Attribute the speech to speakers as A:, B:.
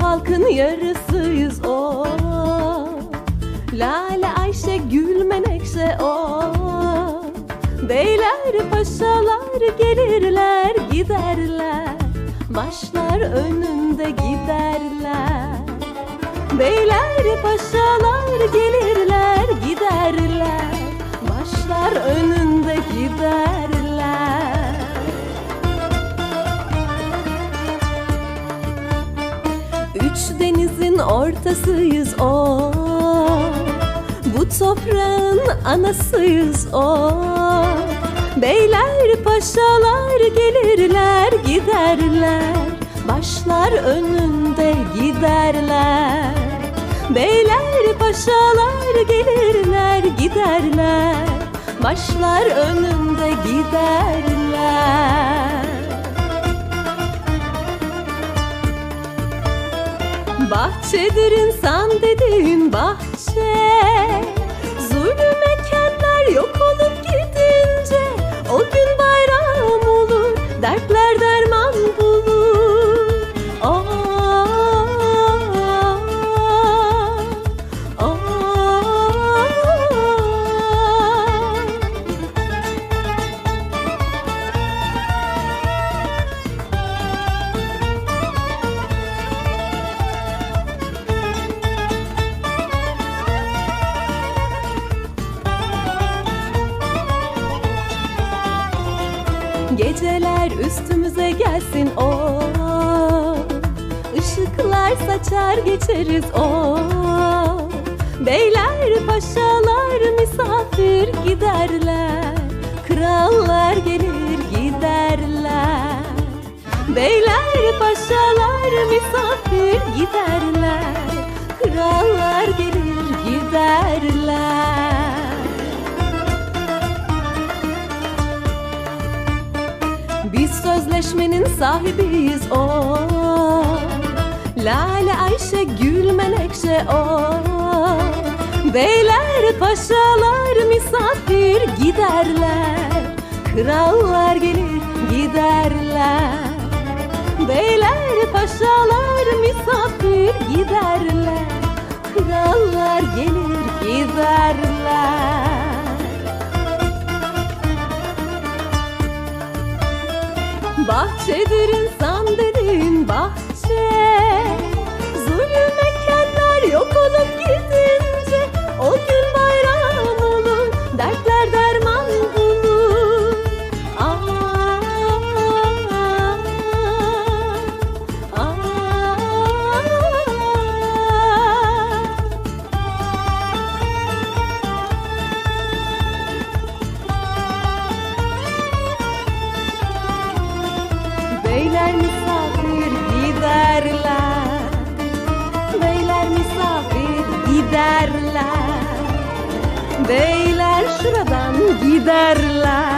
A: halkın yarısıyız o. Lale Ayşe Gül Menekşe o. Beyler paşalar gelirler giderler. Başlar önünde giderler. Beyler paşalar gelirler giderler. Başlar önünde giderler denizin ortasıyız o. Bu toprağın anasıyız o. Beyler paşalar gelirler giderler. Başlar önünde giderler. Beyler paşalar gelirler giderler. Başlar önünde giderler Bahçedir insan dediğin bahçe Geceler üstümüze gelsin o. Işıklar saçar geçeriz o. Beyler paşalar misafir giderler. Krallar gelir giderler. Beyler paşalar misafir giderler. Krallar gelir giderler sözleşmenin sahibiyiz o. Lale Ayşe Gül Menekşe o. Beyler paşalar misafir giderler. Krallar gelir giderler. Beyler paşalar misafir giderler. Krallar gelir giderler Bahçedir insan dediğin bahçe Beyler şuradan giderler